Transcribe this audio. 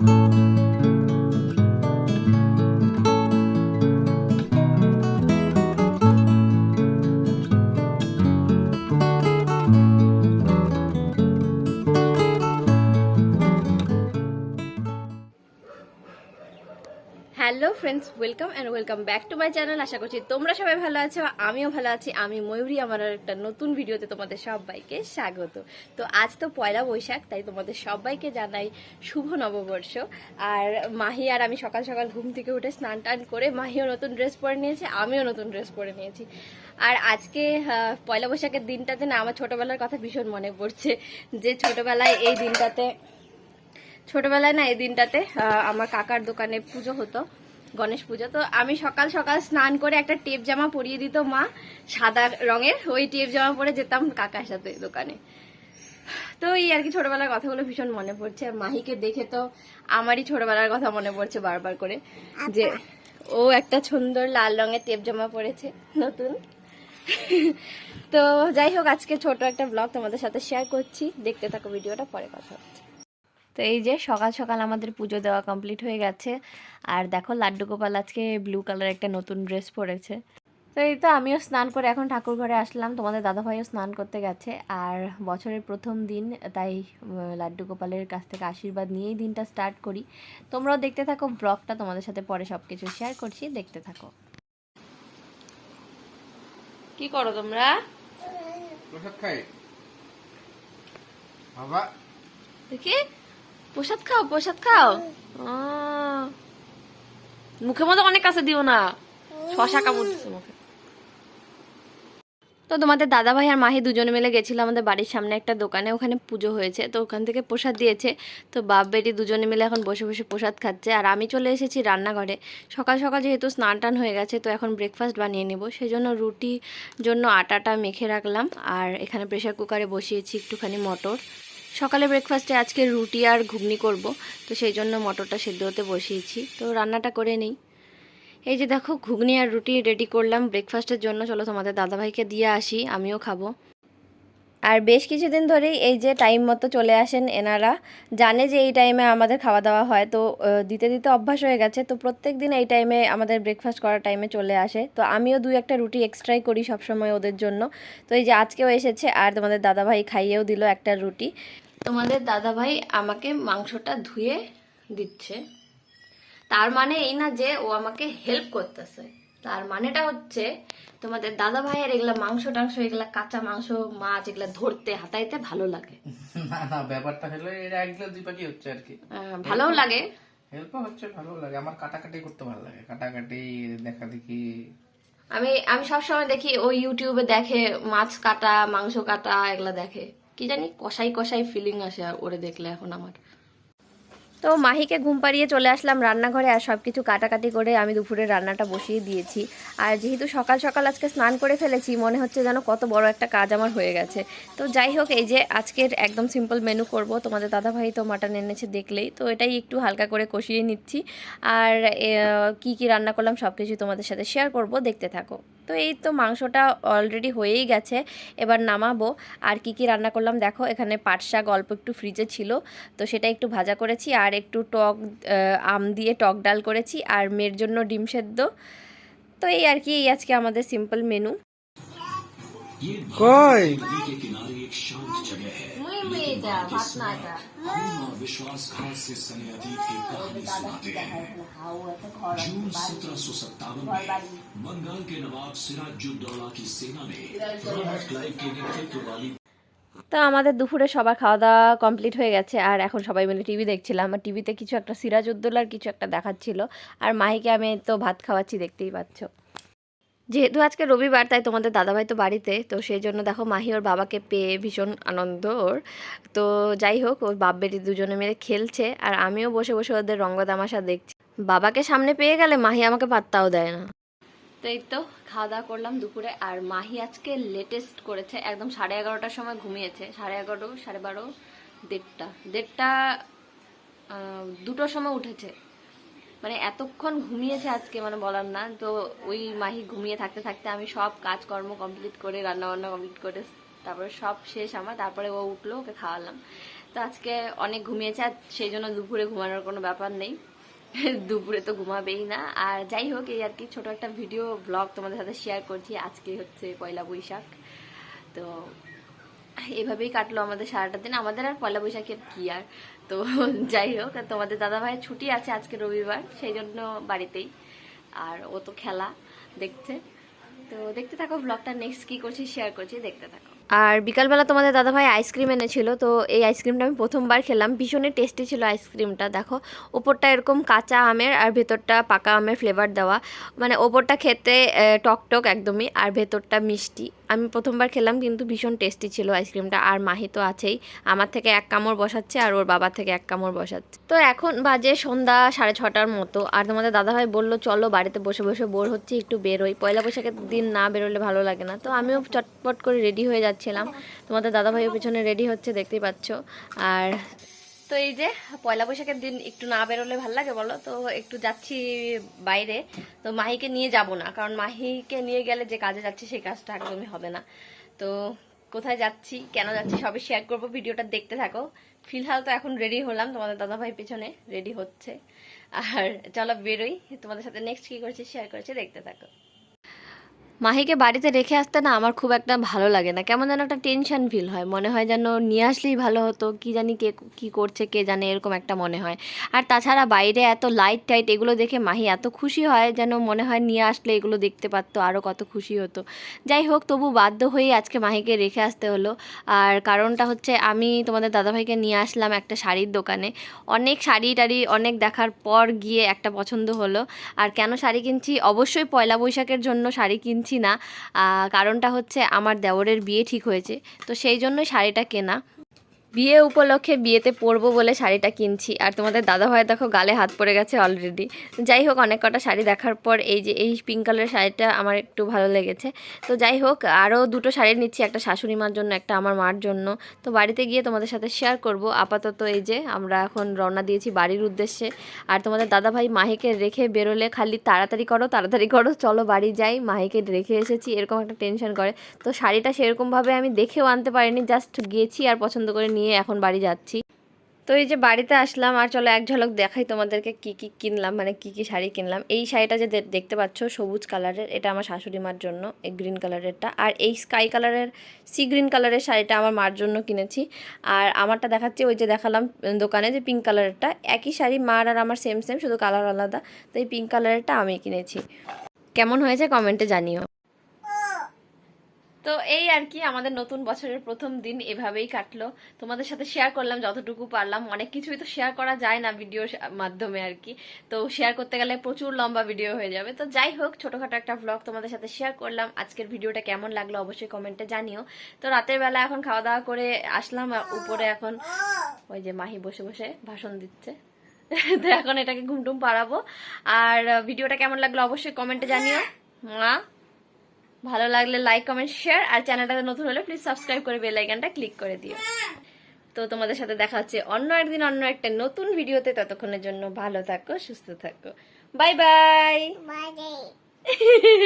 Música hello friends, welcome and welcome back to my channel. আশা করছি তোমরা সবাই ভালো আছো, আমিও ভালো আছি। আমি ময়ূরী, আমার একটা নতুন ভিডিওতে তোমাদের সবাইকে স্বাগত। তো আজ তো পয়লা বৈশাখ, তাই তোমাদের সবাইকে জানাই শুভ নববর্ষ। আর মাহি আর আমি সকাল সকাল ঘুম থেকে উঠে স্নান টান করে মাহিও নতুন ড্রেস পরে নিয়েছে, আমিও নতুন ড্রেস পরে নিয়েছি। আর আজকে পয়লা বৈশাখের দিনটাতে না, আমার ছোটবেলার কথা ভীষণ মনে পড়ছে যে ছোটবেলায় এই দিনটাতে ছোটবেলায় না এই দিনটাতে আমার কাকার দোকানে পুজো হতো, গণেশ পুজো। তো আমি সকাল সকাল স্নান করে একটা টেপ জামা পরিয়ে দিত মা, সাদা রঙের, ওই টেপ জামা পরে যেতাম কাকার সাথে দোকানে। তো এই আর কি ছোটবেলার কথাগুলো ভীষণ মনে পড়ছে। আর মাহিকে দেখে তো আমারই ছোটবেলার কথা মনে পড়ছে বারবার করে, যে ও একটা সুন্দর লাল রঙের টেপ জামা পরেছে, নতুন। তো যাই হোক, আজকে ছোট একটা ব্লগ তোমাদের সাথে শেয়ার করছি। দেখতে থাকো, ভিডিওটা, পরে কথা হচ্ছে। তো এই যে সকাল সকাল আমাদের পুজো দেওয়া কমপ্লিট হয়ে গেছে। আর দেখো লাড্ডু গোপাল আজকে ব্লু কালার একটা নতুন ড্রেস পরেছে। তো এই তো আমিও স্নান করে এখন ঠাকুর ঘরে আসলাম। তোমাদের দাদাভাইও স্নান করতে গেছে। আর বছরের প্রথম দিন তাই লাড্ডু গোপালের কাছ থেকে আশীর্বাদ নিয়েই দিনটা স্টার্ট করি। তোমরাও দেখতে থাকো ব্লগটা তোমাদের সাথে পরে সব কিছু শেয়ার করছি। দেখতে থাকো। কি করো তোমরা? প্রসাদ খাই। বাবা। দেখি। প্রসাদ খাও প্রসাদ খাও। মুখের মধ্যে অনেক কাছে দিও না। শশা কামড় দিচ্ছে মুখে। তো তোমাদের দাদা ভাই আর মাহি দুজনে মিলে গেছিল আমাদের বাড়ির সামনে একটা দোকানে ওখানে পুজো হয়েছে তো ওখান থেকে প্রসাদ দিয়েছে। তো বাপ বেটি দুজনে মিলে এখন বসে বসে প্রসাদ খাচ্ছে। আর আমি চলে এসেছি রান্নাঘরে। সকাল সকাল যেহেতু স্নান টান হয়ে গেছে তো এখন ব্রেকফাস্ট বানিয়ে নেব। সেই জন্য রুটি জন্য আটাটা মেখে রাখলাম। আর এখানে প্রেশার কুকারে বসিয়েছি একটুখানি মটর। সকালে ব্রেকফাস্টে আজকে রুটি আর ঘুগনি করব, তো সেই জন্য মটরটা সেদ্ধ হতে বসিয়েছি। তো রান্নাটা করে নিই। এই যে দেখো, ঘুগনি আর রুটি রেডি করলাম ব্রেকফাস্টের জন্য। চলো তোমাদের দাদাভাইকে দিয়ে আসি, আমিও খাব। আর বেশ কিছুদিন ধরেই এই যে টাইম মতো চলে আসেন এনারা, জানে যে এই টাইমে আমাদের খাওয়া দাওয়া হয়, তো দিতে দিতে অভ্যাস হয়ে গেছে, তো প্রত্যেক দিন এই টাইমে আমাদের ব্রেকফাস্ট করার টাইমে চলে আসে। তো আমিও দুই একটা রুটি এক্সট্রাই করি সবসময় ওদের জন্য। তো এই যে আজকেও এসেছে, আর তোমাদের দাদাভাই খাইয়েও দিল একটা রুটি। তোমাদের দাদাভাই আমাকে মাংসটা ধুয়ে দিচ্ছে। তার মানে এই না যে ও আমাকে হেল্প করতেছে। তার মানেটা হচ্ছে তোমাদের দাদা ভাইয়ের এগুলা মাংস টাংস এগুলা কাঁচা মাংস মাছ এগুলা ধরতে হাতাইতে ভালো লাগে। না না ব্যাপারটা হলো দুই পাখি হচ্ছে আর কি। ভালোও লাগে। হেল্প হচ্ছে ভালো লাগে। আমার কাটাকাটি করতে ভালো লাগে। কাটাকাটি দেখা দেখি। আমি আমি সবসময় দেখি ওই ইউটিউবে দেখে মাছ কাটা মাংস কাটা এগুলা দেখে। কি জানি কষাই কষাই ফিলিং আসে ওরে দেখলে এখন আমার। তো মাহিকে ঘুম পাড়িয়ে চলে আসলাম রান্নাঘরে আর সব কিছু কাটাকাটি করে আমি দুপুরে রান্নাটা বসিয়ে দিয়েছি। আর যেহেতু সকাল সকাল আজকে স্নান করে ফেলেছি, মনে হচ্ছে যেন কত বড় একটা কাজ আমার হয়ে গেছে। তো যাই হোক, এই যে আজকের একদম সিম্পল মেনু করব। তোমাদের দাদাভাই তো মাটন এনেছে দেখলেই, তো এটাই একটু হালকা করে কষিয়ে নিচ্ছি। আর কি কি রান্না করলাম সব কিছু তোমাদের সাথে শেয়ার করব। দেখতে থাকো। তো এই তো মাংসটা অলরেডি হয়েই গেছে। এবার নামাবো। আর কি কি রান্না করলাম দেখো এখানে পাট শাক অল্প একটু ফ্রিজে ছিল তো সেটা একটু ভাজা করেছি। আর একটু টক আম দিয়ে টক ডাল করেছি। আর মেয়ের জন্য ডিম সেদ্ধ। তো এই আর কি এই আজকে আমাদের সিম্পল মেনু কই? के किनारे एक शांत जगह है और विश्वास घाट से सने अतीत की कहानी सुनाते हैं जून सत्रह सौ सत्तावन में बंगाल के नवाब सिराजुद्दौला की सेना ने रॉबर्ट क्लाइव के नेतृत्व वाली তো আমাদের দুপুরে সবার খাওয়া দাওয়া কমপ্লিট হয়ে গেছে আর এখন সবাই মিলে টিভি দেখছিলাম আর টিভিতে কিছু একটা সিরাজউদ্দৌলার কিছু একটা দেখাচ্ছিল আর মাহিকে আমি তো ভাত খাওয়াচ্ছি দেখতেই পাচ্ছ যেহেতু আজকে রবিবার, তাই তোমাদের দাদাভাই তো বাড়িতে, তো সেই জন্য দেখো মাহি ওর বাবাকে পেয়ে ভীষণ আনন্দ ওর। তো যাই হোক, ওর বাপ বেটি দুজনে মিলে খেলছে আর আমিও বসে বসে ওদের রঙ্গ তামাশা দেখছি। বাবাকে সামনে পেয়ে গেলে মাহি আমাকে পাত্তাও দেয় না। তো এই তো খাওয়া দাওয়া করলাম দুপুরে আর মাহি আজকে লেটেস্ট করেছে, একদম সাড়ে এগারোটার সময় ঘুমিয়েছে, সাড়ে এগারো, সাড়ে বারো, দেড়টা। দেড়টা দুটোর সময় উঠেছে। মানে এতক্ষণ ঘুমিয়েছে আজকে মানে বলার না। তো ওই মাহি ঘুমিয়ে থাকতে থাকতে আমি সব কাজকর্ম কমপ্লিট করে রান্না বান্না কমপ্লিট করে, তারপরে সব শেষ আমার, তারপরে ও উঠল, ওকে খাওয়ালাম। তো আজকে অনেক ঘুমিয়েছে, আর সেই জন্য দুপুরে ঘুমানোর কোনো ব্যাপার নেই। দুপুরে তো ঘুমাবেই না। আর যাই হোক, এই আর কি ছোট একটা ভিডিও ব্লগ তোমাদের সাথে শেয়ার করছি। আজকে হচ্ছে পয়লা বৈশাখ। তো এভাবেই কাটলো আমাদের সারাটা দিন। আমাদের আর পয়লা বৈশাখের কি আর? তো যাই হোক তোমাদের দাদা ভাইয়ের ছুটি আছে আজকে রবিবার সেই জন্য বাড়িতেই। আর ও তো খেলা দেখছে। তো দেখতে থাকো ব্লগটা নেক্সট কি করছি শেয়ার করছি দেখতে থাকো। আর বিকালবেলা তোমাদের দাদাভাই আইসক্রিম এনেছিল তো এই আইসক্রিমটা আমি প্রথমবার খেলাম। ভীষণই টেস্টি ছিল আইসক্রিমটা দেখো। ওপরটা এরকম কাঁচা আমের আর ভেতরটা পাকা আমের ফ্লেভার দেওয়া। মানে ওপরটা খেতে আহ, টক টক একদমই আর ভেতরটা মিষ্টি। আমি প্রথমবার খেলাম, কিন্তু ভীষণ টেস্টি ছিল আইসক্রিমটা। আর মাহি তো আছেই। আমার থেকে এক কামড় বসাচ্ছে আর ওর বাবা থেকে এক কামড় বসাচ্ছে। তো এখন বাজে সন্ধ্যা সাড়ে ছটার মতো। আর তোমাদের দাদাভাই বলল, চলো বাড়িতে বসে বসে বোর হচ্ছে, একটু বেরোই। পয়লা বৈশাখের দিন না বেরোলে ভালো লাগে না। তো আমিও চটপট করে রেডি হয়ে যাচ্ছিলাম। তোমাদের দাদাভাইও পেছনে রেডি হচ্ছে, দেখতেই পাচ্ছ। আর তো এই যে পয়লা বৈশাখের দিন একটু না বেরোলে ভালো লাগে বলো? তো একটু যাচ্ছি বাইরে। তো মাহিকে নিয়ে যাব না, কারণ মাহিকে নিয়ে গেলে যে কাজে যাচ্ছি সেই কাজটা একদমই হবে না। তো কোথায় যাচ্ছি, কেন যাচ্ছি সবই শেয়ার করব, ভিডিওটা দেখতে থাকো। ফিলহাল তো এখন রেডি হলাম, তোমাদের দাদাভাই পেছনে রেডি হচ্ছে। আর চলো বেরোই, তোমাদের সাথে নেক্সট কি করছি শেয়ার করছি, দেখতে থাকো। মাহিকে বাড়িতে রেখে আসতে না আমার খুব একটা ভালো লাগে না। কেমন যেন একটা টেনশন ফিল হয়। মনে হয় যেন নিয়ে আসলেই ভালো হতো। কি জানি কে কি করছে, কে জানে এরকম একটা মনে হয়। আর তাছাড়া বাইরে এত লাইট টাইট এগুলো দেখে মাহি এত খুশি হয় যেন মনে হয় নিয়ে আসলে এগুলো দেখতে পারতো আরও কত খুশি হতো। যাই হোক, তবু বাধ্য হয়েই আজকে মাহিকে রেখে আসতে হলো। আর কারণটা হচ্ছে আমি তোমাদের দাদাভাইকে নিয়ে আসলাম একটা শাড়ির দোকানে। অনেক শাড়ি টাড়ি, অনেক দেখার পর গিয়ে একটা পছন্দ হলো। আর কেন শাড়ি কিনছি? অবশ্যই পয়লা বৈশাখের জন্য শাড়ি কিনছি। না কারণটা হচ্ছে আমার দেওরের বিয়ে ঠিক হয়েছে। তো সেই জন্যই শাড়িটা কেনা। বিয়ে উপলক্ষে বিয়েতে পরবো বলে শাড়িটা কিনছি। আর তোমাদের দাদা ভাই দেখো গালে হাত পড়ে গেছে অলরেডি যাই হোক, অনেক কটা শাড়ি দেখার পর এই যে এই পিঙ্ক কালারের শাড়িটা আমার একটু ভালো লেগেছে। তো যাই হোক আরও দুটো শাড়ি নিচ্ছি, একটা শাশুড়ি মার জন্য, একটা আমার মার জন্য। তো বাড়িতে গিয়ে তোমাদের সাথে শেয়ার করব। আপাতত এই যে আমরা এখন রওনা দিয়েছি বাড়ির উদ্দেশ্যে। আর তোমাদের দাদা ভাই মাহিকে রেখে বেরোলে খালি তাড়াতাড়ি করো তাড়াতাড়ি করো, চলো বাড়ি যাই। মাহিকে রেখে এসেছি, এরকম একটা টেনশন করে। তো শাড়িটা সেরকমভাবে আমি দেখেও আনতে পারিনি জাস্ট গিয়েছি আর পছন্দ করে নিয়ে এখন বাড়ি যাচ্ছি। তো এই যে বাড়িতে আসলাম, আর চলো এক ঝলক দেখাই তোমাদেরকে কি কি কিনলাম মানে কি কি শাড়ি কিনলাম। এই শাড়িটা যে দেখতে পাচ্ছ, সবুজ কালারের, এটা আমার শাশুড়ি মার জন্য, এই গ্রিন কালারেরটা। আর এই স্কাই কালারের, সি গ্রিন কালারের শাড়িটা আমার মার জন্য কিনেছি। আর আমারটা দেখাচ্ছি, ওই যে দেখালাম দোকানে যে পিঙ্ক কালারেরটা, একই শাড়ি মার আর আমার সেম সেম, শুধু কালার আলাদা। তো এই পিঙ্ক কালারেরটা আমি কিনেছি। কেমন হয়েছে কমেন্টে জানিও। তো এই আর কি, আমাদের নতুন বছরের প্রথম দিন এভাবেই কাটলো। তোমাদের সাথে শেয়ার করলাম, যতটুকু পারলাম। অনেক কিছুই তো শেয়ার করা যায় না ভিডিওর মাধ্যমে আর কি। তো শেয়ার করতে গেলে প্রচুর লম্বা ভিডিও হয়ে যাবে। তো যাই হোক, ছোটখাটো একটা ব্লগ তোমাদের সাথে শেয়ার করলাম। আজকের ভিডিওটা কেমন লাগল অবশ্যই কমেন্টে জানিও। তো রাতের বেলা এখন খাওয়া দাওয়া করে আসলাম উপরে এখন ওই যে মাহি বসে বসে ভাষণ দিচ্ছে। তো এখন এটাকে ঘুমটুম পাড়াবো। আর ভিডিওটা কেমন লাগল অবশ্যই কমেন্টে জানিও। মা। ভালো লাগলে লাইক কমেন্ট শেয়ার আর চ্যানেলটাতে নতুন হলে প্লিজ সাবস্ক্রাইব করে বেল আইকনটা ক্লিক করে দিও। তো তোমাদের সাথে দেখা হচ্ছে অন্য একদিন অন্য একটা নতুন ভিডিওতে ততক্ষণের জন্য ভালো থাকো সুস্থ থাকো। Bye bye